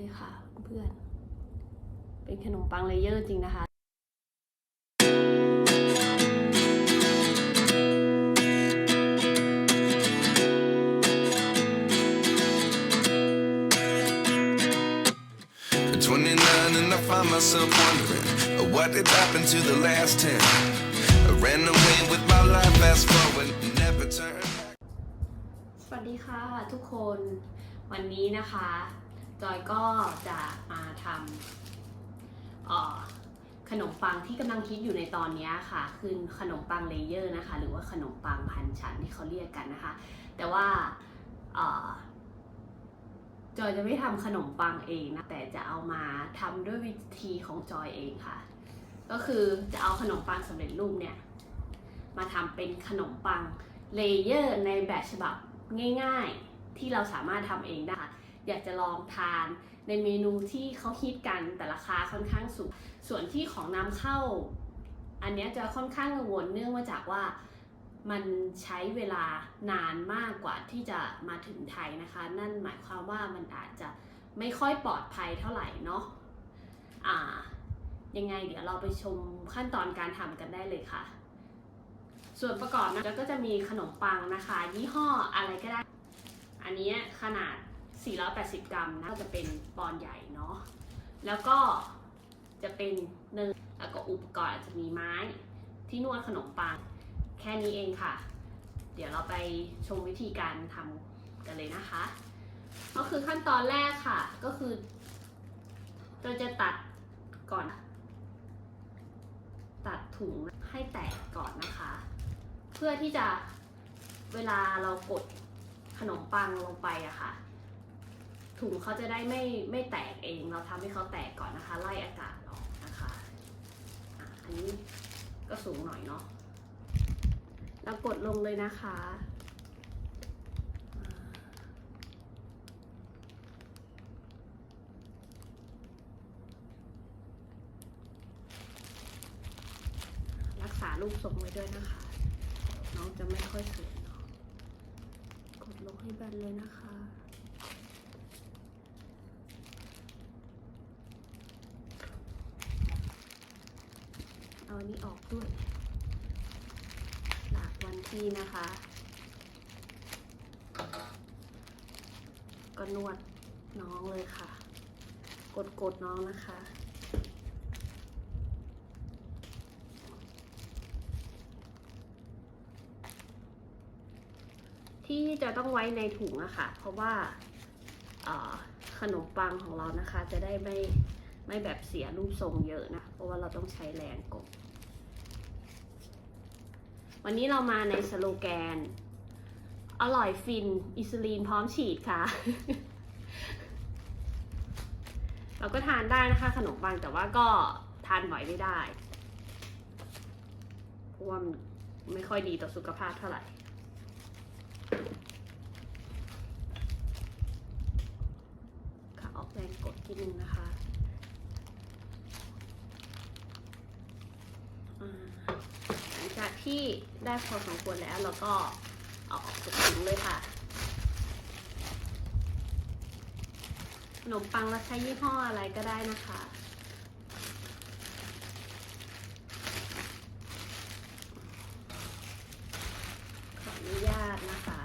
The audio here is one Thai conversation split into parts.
เลยค่ะเพื่อนๆเป็นขนมปังเลเยอร์จริงนะคะ At 29 and I find myself wondering uh, what did happen to the last 10 I ran away with my life fast forward never turn back สวัสดีค่ะทุกคนวันนี้นะคะ จอยก็จะมาทำขนมปังที่กำลังคิดอยู่ในตอนนี้ค่ะ คือขนมปังเลเยอร์นะคะ หรือว่าขนมปังพันชั้นที่เขาเรียกกันนะคะ แต่ว่าอจอยจะไม่ทำขนมปังเองนะ แต่จะเอามาทำด้วยวิธีของจอยเองค่ะ ก็คือจะเอาขนมปังสำเร็จรูปเนี่ย มาทำเป็นขนมปังเลเยอร์ในแบบฉบับง่ายๆ ที่เราสามารถทำเองได้ อยากจะลองทาน ในเมนูที่เขาฮิตกันแต่ราคาค่อนข้างสูง ส่วนที่ของนำเข้า อันนี้จะค่อนข้างกังวลเนื่องมาจากว่ามันใช้เวลานานมากกว่าที่จะมาถึงไทยนะคะ นั่นหมายความว่ามันอาจจะไม่ค่อยปลอดภัยเท่าไหร่เนาะอ่า ยังไงเดี๋ยวเราไปชมขั้นตอนการทำกันได้เลยค่ะ ส่วนประกอบนะแล้วก็จะมีขนมปังนะคะ ยี่ห้ออะไรก็ได้ อันนี้ขนาด 480 กรัมนะก็จะเป็นปอนใหญ่เนาะแล้วก็จะเป็นเนยแล้วก็อุปกรณ์อาจจะมีไม้ที่นวดขนมปังแค่นี้เองค่ะ เดี๋ยวเราไปชมวิธีการทำกันเลยนะคะ ก็คือขั้นตอนแรกค่ะก็คือ เราจะตัดก่อน ตัดถุงให้แตกก่อนนะคะ เพื่อที่จะเวลาเรากดขนมปังลงไปอะค่ะ ถุงเขาจะได้ไม่ไม่แตกเองเราทำให้เขาแตกก่อนนะคะ ไล่อากาศออกนะคะอันนี้ก็สูงหน่อยเนาะแล้วกดลงเลยนะคะรักษารูปทรงไว้ด้วยนะคะ น้องจะไม่ค่อยสวยเนาะกดลงให้แบนเลยนะคะ เอาอันนี้ออกด้วยหลักวันที่นะคะ ก็นวดน้องเลยค่ะ กดกดๆน้องนะคะที่จะต้องไว้ในถุงอะค่ะ เพราะว่าขนมปังของเรานะคะ จะได้ไม่ไม่แบบเสียรูปทรงเยอะนะ ราะว่าเราต้องใช้แรงกดวันนี้เรามาในสโลแกน อร่อยฟิน อิสลีนพร้อมฉีดค่ะ เราก็ทานได้นะคะขนมปังแต่ว่าก็ทานบ่อยไม่ได้เพราะว่ามันไม่ค่อยดีต่อสุขภาพเท่าไหร่ค่ะออกแรงกดทีนึงนะคะอ่า หลังจากที่ได้พอสมควรแล้วเราก็เอาออกจากถุงเลยค่ะขนมปังเราใช้ยี่ห้ออะไรก็ได้นะคะขออนุญาตนะคะ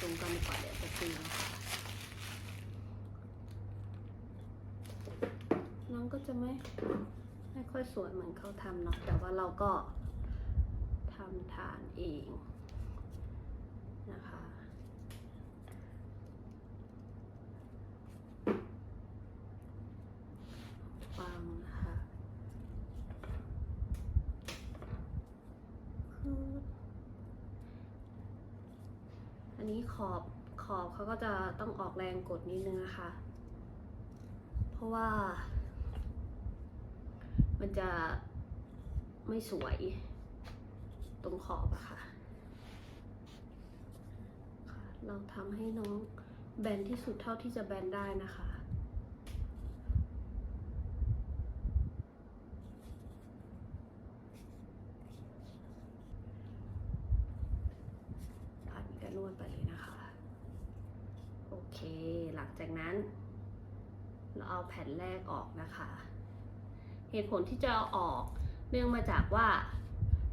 ตรงกันดีกว่าเดี๋ยวจะตีนะคะน้องก็ จะไม่ไม่ค่อยสวยเหมือนเขาทำเนาะแต่ว่าเราก็ทำทานเองนะคะปังนะคะคืออันนี้ขอบขอบเขาก็จะต้องออกแรงกดนิดนึงนะคะ เพราะว่า มันจะไม่สวยตรงขอบอะค่ะเราทำให้น้องแบนที่สุดเท่าที่จะแบนได้นะคะอันนี้ก็นวดไปเลยนะคะ โอเค หลังจากนั้น เราเอาแผ่นแรกออกนะคะ เหตุผลที่จะเอาออกเนื่องมาจากว่า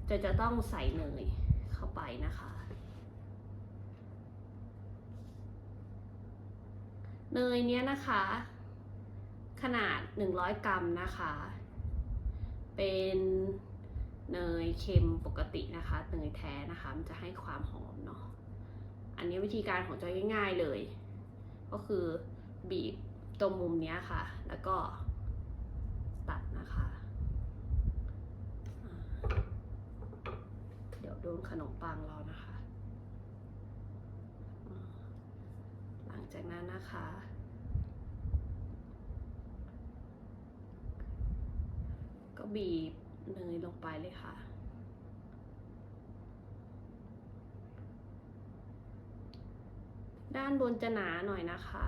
จะจะต้องใส่เนยเข้าไปนะคะ เนยเนี้ยนะคะ ขนาด 100 กรัมนะคะ เป็นเนยเค็มปกตินะคะเนยแท้นะคะมันจะให้ความหอมเนาะอันนี้วิธีการของจอยง่าย ๆเลย ก็คือบีบตรงมุมเนี้ยค่ะ แล้วก็ตัดนะคะอ่าเดี๋ยวโดน ขนมปังเรานะคะ หลังจากนั้นนะคะ ก็บีบเนยลงไปเลยค่ะด้านบนจะหนาหน่อยนะคะ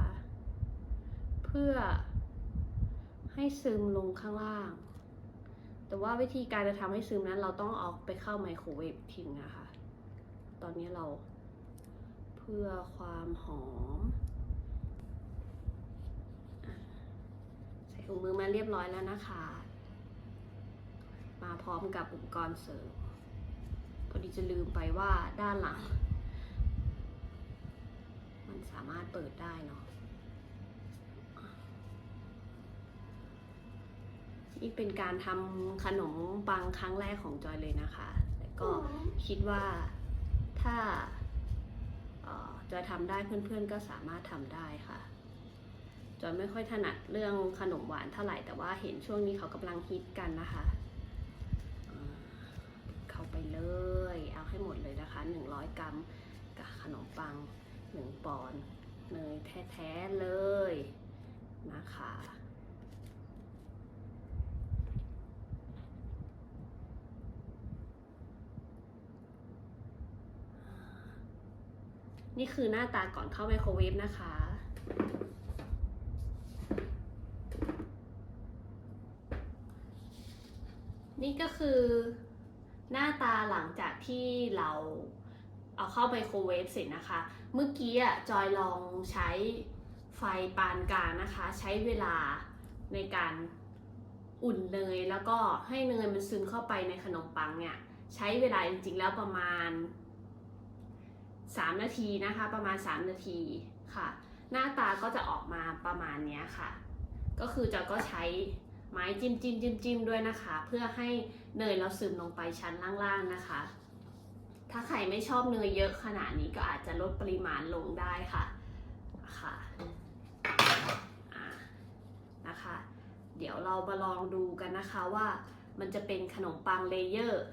เพื่อให้ซึมลงข้างล่าง แต่ว่าวิธีการจะทำให้ซึมนั้นเราต้องเอาไปเข้าไมโครเวฟทิ้งนะคะ ตอนนี้เราเพื่อความหอม ใส่ถุงมือมาเรียบร้อยแล้วนะคะ มาพร้อมกับอุปกรณ์เสริมพอดีจะลืมไปว่าด้านหลัง มันสามารถเปิดได้เนาะ นี่เป็นการทำขนมปังครั้งแรกของจอยเลยนะคะแต่ก็คิดว่าถ้าเอ่อจอยทำได้เพื่อนๆก็สามารถทำได้ค่ะ จอยไม่ค่อยถนัดเรื่องขนมหวานเท่าไหร่แต่ว่าเห็นช่วงนี้เขากำลังฮิตกันนะคะอ่าเข้าไปเลย เอาให้หมดเลยนะคะ 100 กรัมกับขนมปัง 1ปอนด์เนยแท้ๆเลยนะคะ นี่คือหน้าตาก่อนเข้าไมโครเวฟนะคะ นี่ก็คือหน้าตาหลังจากที่เราเอาเข้าไมโครเวฟเสร็จนะคะ เมื่อกี้อะจอยลองใช้ไฟปานกลางนะคะ ใช้เวลาในการอุ่นเนยแล้วก็ให้เนยมันซึมเข้าไปในขนมปังเนี่ย ใช้เวลาจริงๆแล้วประมาณ 3 นาทีนะคะ ประมาณ 3 นาทีค่ะ หน้าตาก็จะออกมาประมาณนี้ค่ะ ก็คือจะก็ใช้ไม้จิ้มจิ้มจิ้มจิ้มด้วยนะคะ เพื่อให้เนยเราซึมลงไปชั้นล่างๆนะคะ ถ้าใครไม่ชอบเนยเยอะขนาดนี้ก็อาจจะลดปริมาณลงได้ค่ะค่ะนะคะ เดี๋ยวเรามาลองดูกันนะคะว่ามันจะเป็นขนมปังเลเยอร์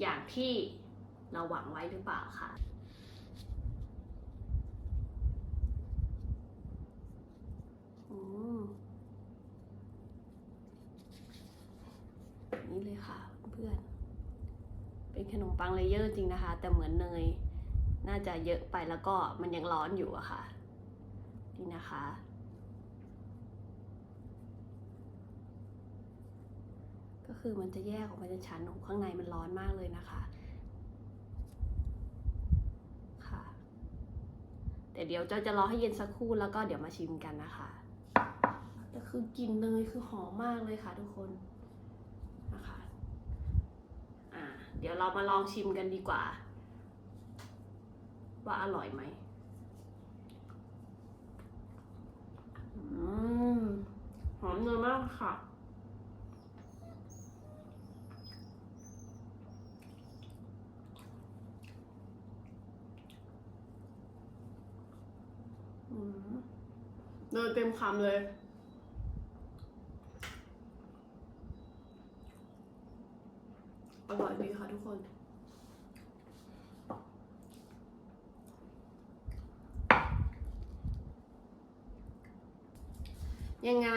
อย่างที่เราหวังไว้หรือเปล่าค่ะ อืม นี่เลยค่ะเพื่อนเป็นขนมปังเลเยอร์จริงนะคะ แต่เหมือนเนยน่าจะเยอะไปแล้วก็มันยังร้อนอยู่อะค่ะ นี่นะคะ ก็คือมันจะแยกออกมาเป็นชั้นของข้างในมันร้อนมากเลยนะคะค่ะแต่เดี๋ยวจะจะรอให้เย็นสักครู่แล้วก็เดี๋ยวมาชิมกันนะคะแต่คือกลิ่นเนยคือหอมมากเลยค่ะทุกคนนะคะ อ่า เดี๋ยวเรามาลองชิมกันดีกว่า ว่าอร่อยไหมหอมเนยมากค่ะเนยเต็มคำเลย อร่อยดีค่ะทุกคน ยังไง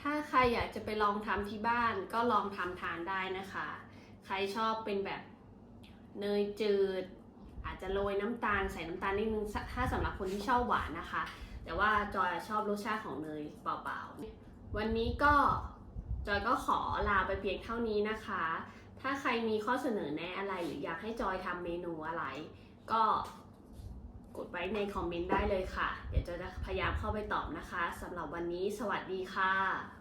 ถ้าใครอยากจะไปลองทำที่บ้านก็ลองทำทานได้นะคะ ใครชอบเป็นแบบเนยจืด อาจจะโรยน้ำตาลใส่น้ำตาลนิดนึงถ้าสำหรับคนที่ชอบหวานนะคะ แต่ว่าจอยชอบรสชาติของเนยเปล่าๆวันนี้ก็จอยก็ขอลาไปเพียงเท่านี้นะคะ ถ้าใครมีข้อเสนอแนะอะไรหรืออยากให้จอยทำเมนูอะไร ก็กดไว้ในคอมเมนต์ได้เลยค่ะ เดี๋ยวจอยจะพยายามเข้าไปตอบนะคะสำหรับวันนี้สวัสดีค่ะ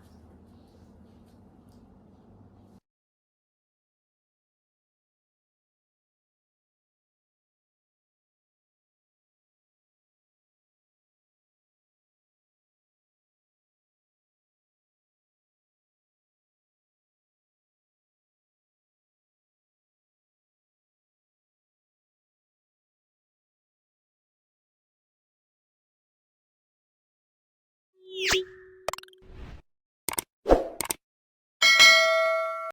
Beep.